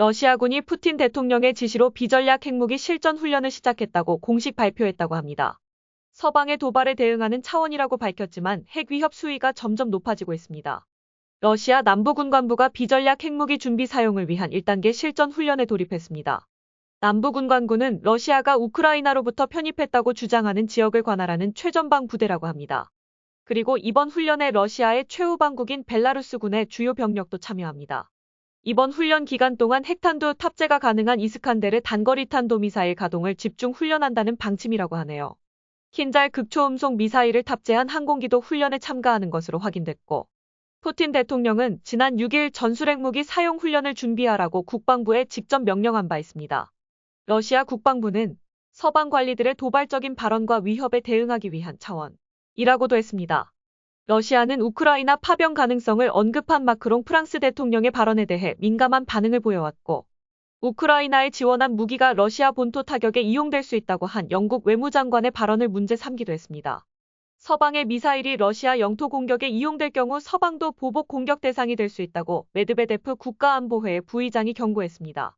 러시아군이 푸틴 대통령의 지시로 비전략 핵무기 실전 훈련을 시작했다고 공식 발표했다고 합니다. 서방의 도발에 대응하는 차원이라고 밝혔지만 핵 위협 수위가 점점 높아지고 있습니다. 러시아 남부군 관부가 비전략 핵무기 준비 사용을 위한 1단계 실전 훈련에 돌입했습니다. 남부군관구는 러시아가 우크라이나로부터 편입했다고 주장하는 지역을 관할하는 최전방 부대라고 합니다. 그리고 이번 훈련에 러시아의 최후방국인 벨라루스군의 주요 병력도 참여합니다. 이번 훈련 기간 동안 핵탄두 탑재가 가능한 이스칸데르 단거리 탄도 미사일 가동을 집중 훈련한다는 방침이라고 하네요. 킨잘 극초음속 미사일을 탑재한 항공기도 훈련에 참가하는 것으로 확인됐고, 푸틴 대통령은 지난 6일 전술핵 무기 사용 훈련을 준비하라고 국방부에 직접 명령한 바 있습니다. 러시아 국방부는 서방 관리들의 도발적인 발언과 위협에 대응하기 위한 차원이라고도 했습니다. 러시아는 우크라이나 파병 가능성을 언급한 마크롱 프랑스 대통령의 발언에 대해 민감한 반응을 보여왔고, 우크라이나에 지원한 무기가 러시아 본토 타격에 이용될 수 있다고 한 영국 외무장관의 발언을 문제 삼기도 했습니다. 서방의 미사일이 러시아 영토 공격에 이용될 경우 서방도 보복 공격 대상이 될 수 있다고 메드베데프 국가안보회의 부의장이 경고했습니다.